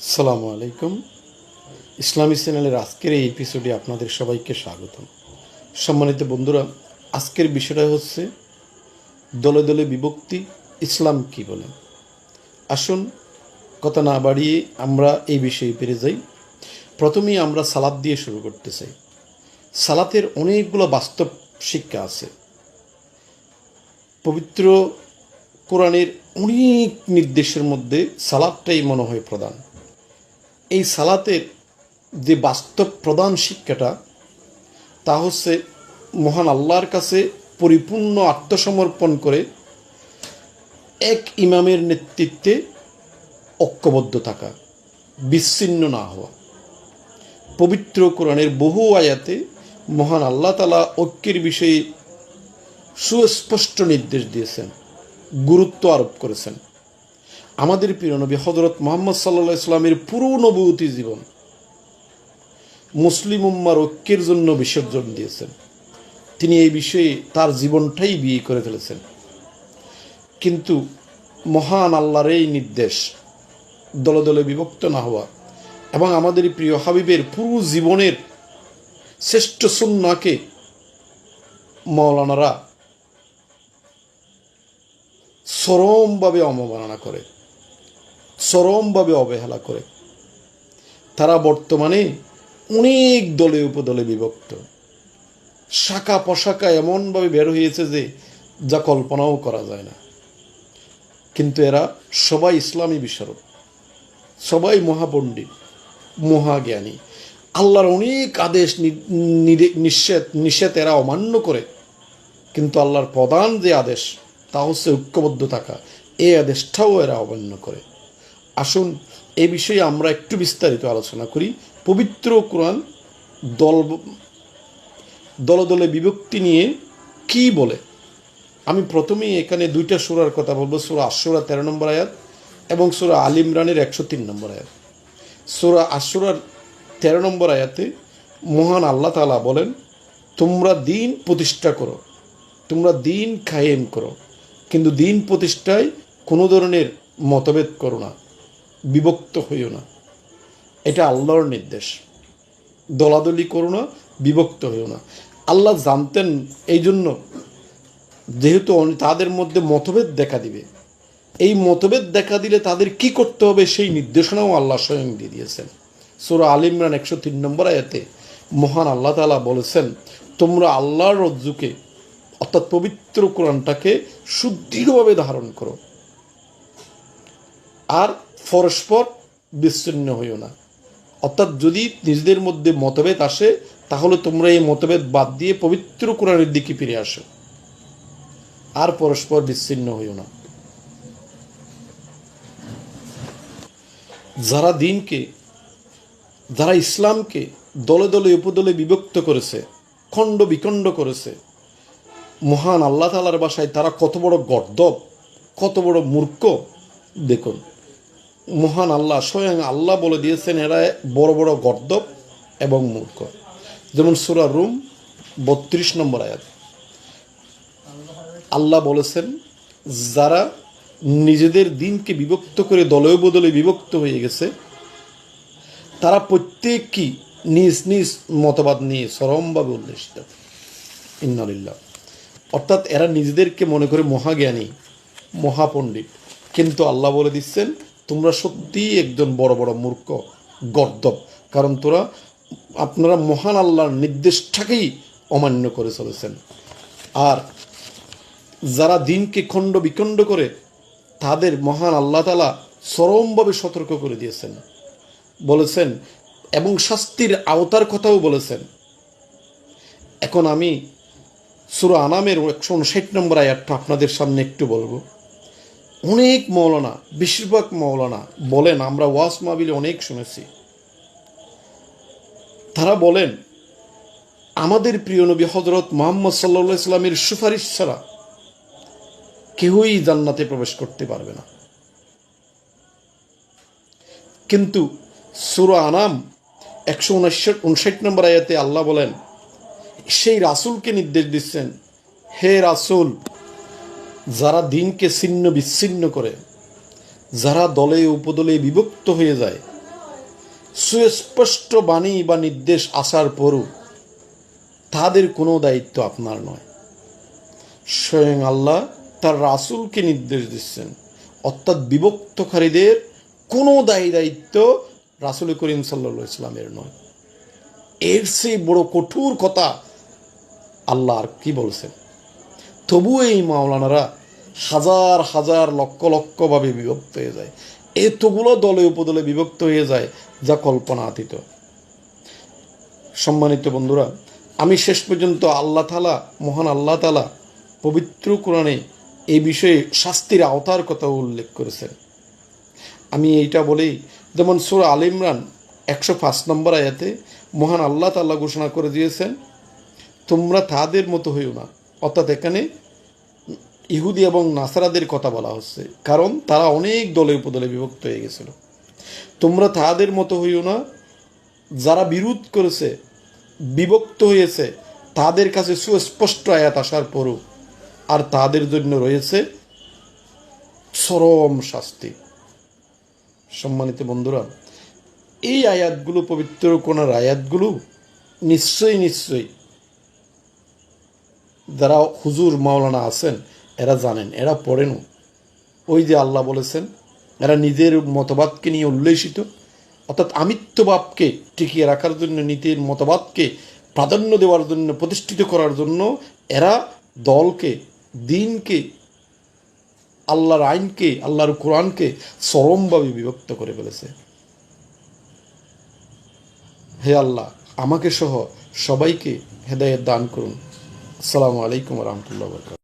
সালামু আলাইকুম। ইসলামী চ্যানেলের আজকের এই এপিসোডে আপনাদের সবাইকে স্বাগতম। সম্মানিত বন্ধুরা, আজকের বিষয়টা হচ্ছে, দলে দলে বিভক্তি ইসলাম কি বলে? আসুন, কথা না বাড়িয়ে আমরা এই বিষয়ে পেরে যাই। প্রথমেই আমরা সালাদ দিয়ে শুরু করতে চাই। সালাতের অনেকগুলো বাস্তব শিক্ষা আছে। পবিত্র কোরআনের অনেক নির্দেশের মধ্যে সালাদটাই মনে হয় প্রধান। এই সালাতের যে বাস্তব প্রধান শিক্ষাটা, তা হচ্ছে মহান আল্লাহর কাছে পরিপূর্ণ আত্মসমর্পণ করে এক ইমামের নেতৃত্বে ঐক্যবদ্ধ থাকা, বিচ্ছিন্ন না হওয়া। পবিত্র কোরআনের বহু আয়াতে মহান আল্লাহ তালা ঐক্যের বিষয়ে সুস্পষ্ট নির্দেশ দিয়েছেন, গুরুত্ব আরোপ করেছেন। আমাদের প্রিয় নবী হজরত মোহাম্মদ সাল্লা ইসলামের পুরো নবতী জীবন মুসলিম উম্মার ঐক্যের জন্য বিসর্জন দিয়েছেন। তিনি এই বিষয়ে তার জীবনটাই বিয়ে করে ফেলেছেন। কিন্তু মহান আল্লাহর এই নির্দেশ দলে দলে বিভক্ত না হওয়া এবং আমাদের প্রিয় হাবিবের পুরো জীবনের শ্রেষ্ঠ সুন্নাকে মৌলানারা চরমভাবে অবমাননা করে। চরমভাবে অবহেলা করে। তারা বর্তমানে অনেক দলে উপদলে বিভক্ত। শাখা পোশাকা এমনভাবে বের হয়েছে যে যা কল্পনাও করা যায় না। কিন্তু এরা সবাই ইসলামী বিশারদ সবাই মহাপণ্ডিত, মহাজ্ঞানী। আল্লাহর অনেক আদেশ নিষেধ নিষেধ এরা অমান্য করে। কিন্তু আল্লাহর প্রধান যে আদেশ তা হচ্ছে ঐক্যবদ্ধ থাকা এই আদেশটাও এরা অমান্য করে। আসুন, এ বিষয়ে আমরা একটু বিস্তারিত আলোচনা করি। পবিত্র কোরআন দল দলে দলে বিভক্তি নিয়ে কি বলে? আমি প্রথমেই এখানে দুইটা সুরার কথা বলব। সুরা আশুরা তেরো নম্বর আয়াত এবং সুরা আল ইমরানের একশো তিন নম্বর আয়াত। সুরা আশুরার তেরো নম্বর আয়াতে মহান আল্লাহ তাআলা বলেন, তোমরা দিন প্রতিষ্ঠা করো, তোমরা দিন কায়েম করো, কিন্তু দিন প্রতিষ্ঠায় কোনো ধরনের মতভেদ করো না। বিভক্ত হইও না। এটা আল্লাহর নির্দেশ। দলাদলি করো না, বিভক্ত হইও না। আল্লাহ জানতেন এই জন্য, যেহেতু তাদের মধ্যে মতভেদ দেখা দিবে। এই মতভেদ দেখা দিলে তাদের কি করতে হবে সেই নির্দেশনাও আল্লাহ স্বয়ং দিয়ে দিয়েছেন। সুরা আল ইমরান একশো তিন নম্বর আয়াতে মহান আল্লাহ তালা বলেছেন, তোমরা আল্লাহর রজ্জুকে, অর্থাৎ পবিত্র কোরআনটাকে সুদৃঢ়ভাবে ধারণ করো। আর পরস্পর বিচ্ছিন্ন হইও না। অর্থাৎ যদি নিজেদের মধ্যে মতভেদ আসে, তাহলে তোমরা এই মতভেদ বাদ দিয়ে পবিত্র কোরআনের দিকে ফিরে আসো। আর পরস্পর বিচ্ছিন্ন হইও না। যারা দিনকে, যারা ইসলামকে দলে দলে, উপদলে বিভক্ত করেছে, খণ্ড বিখণ্ড করেছে, মহান আল্লাহ তালার বাসায় তারা কত বড় গর্দব কত বড় মূর্খ, দেখুন মহান আল্লাহ, স্বয়ং আল্লাহ বলে দিয়েছেন এরা বড় বড় গর্দব এবং মূর্খ। যেমন সুরা রুম বত্রিশ নম্বর আয়াত। আল্লাহ বলেছেন, যারা নিজেদের দিনকে বিভক্ত করে দলে বদলে বিভক্ত হয়ে গেছে, তারা প্রত্যেকই নিজ নিজ মতবাদ নিয়ে চরমভাবে উল্লেসিত ইন্নালিল্লাহ। অর্থাৎ এরা নিজেদেরকে মনে করে মহাজ্ঞানী, মহাপণ্ডিত। কিন্তু আল্লাহ বলে দিচ্ছেন তোমরা সত্যিই একজন বড় বড় মূর্খ, গর্দব। কারণ তোরা, আপনারা মহান আল্লাহর নির্দেশটাকেই অমান্য করে চলেছেন। আর যারা দিনকে খণ্ড বিখণ্ড করে তাদের মহান আল্লাহ তালা চরমভাবে সতর্ক করে দিয়েছেন। বলেছেন, এবং শাস্তির আওতার কথাও বলেছেন। এখন আমি সুরা আনামের একশো উনষাট নম্বর আয়াতটা আপনাদের সামনে একটু বলব। অনেক মৌলানা, বেশিরভাগ মৌলানা বলেন, আমরা ওয়াস মাহবিলে অনেক শুনেছি। তারা বলেন, আমাদের প্রিয় নবী হজরত মোহাম্মদ সাল্লা ইসলামের সুপারিশ ছাড়া কেউই জান্নাতে প্রবেশ করতে পারবে না। কিন্তু সুরা আনাম একশো উনষাট নম্বর আয়াতে আল্লাহ বলেন, সেই রাসূলকে নির্দেশ দিচ্ছেন, হে রাসূল যারা দিনকে ছিন্ন বিচ্ছিন্ন করে, যারা দলে উপদলে বিভক্ত হয়ে যায়, সুস্পষ্ট বাণী বা নির্দেশ আসার পরও তাদের কোনো দায়িত্ব আপনার নয়। স্বয়ং আল্লাহ তার রাসুলকে নির্দেশ দিচ্ছেন। অর্থাৎ বিভক্তকারীদের কোনো দায়ী দায়িত্ব রাসুল করিম সাল্লা ইসলামের নয়। এর সেই বড় কঠোর কথা আল্লাহ আর কি বলছেন? তবুও এই মাওলানারা হাজার হাজার লক্ষ লক্ষভাবে বিভক্ত হয়ে যায়। এতগুলো দলে উপদলে বিভক্ত হয়ে যায় যা কল্পনাতীত। সম্মানিত বন্ধুরা, আমি শেষ পর্যন্ত আল্লাহ তালা মহান আল্লাহ তালা পবিত্র কোরআনে এই বিষয়ে শাস্তির আওতার কথা উল্লেখ করেছেন। আমি এইটা বলেই যেমন সুর আল ইমরান একশো পাঁচ নম্বর আয়াতে মহান আল্লাহ তাল্লাহ ঘোষণা করে দিয়েছেন, তোমরা তাদের মতো হইও না। অর্থাৎ এখানে ইহুদি এবং নাসারাদের কথা বলা হচ্ছে। কারণ তারা অনেক দলে উপদলে বিভক্ত হয়ে গেছিল। তোমরা তাদের মতো হইও না। যারা বিরোধ করেছে, বিভক্ত হয়েছে, তাদের কাছে সুস্পষ্ট আয়াত আসার পরও আর তাদের জন্য রয়েছে চরম শাস্তি। সম্মানিত বন্ধুরা, এই আয়াতগুলো, পবিত্র কোনার আয়াতগুলো নিশ্চয়ই নিশ্চয়ই যারা হুজুর মাওলানা আছেন, এরা জানেন, এরা পড়েনও। ওই যে আল্লাহ বলেছেন, এরা নিজের মতবাদকে নিয়ে উল্লেসিত অর্থাৎ আমিত্বভাবকে টিকিয়ে রাখার জন্য, নীতির মতবাদকে প্রাধান্য দেওয়ার জন্য, প্রতিষ্ঠিত করার জন্য এরা দলকে, দিনকে, আল্লাহর আইনকে, আল্লাহর কোরআনকে চরমভাবে বিভক্ত করে ফেলেছে। হে আল্লাহ, আমাকে সহ সবাইকে হেদায়ত দান করুন। அஸ்லாம் வலைக்கம் வரமத்துல வர்க்கம்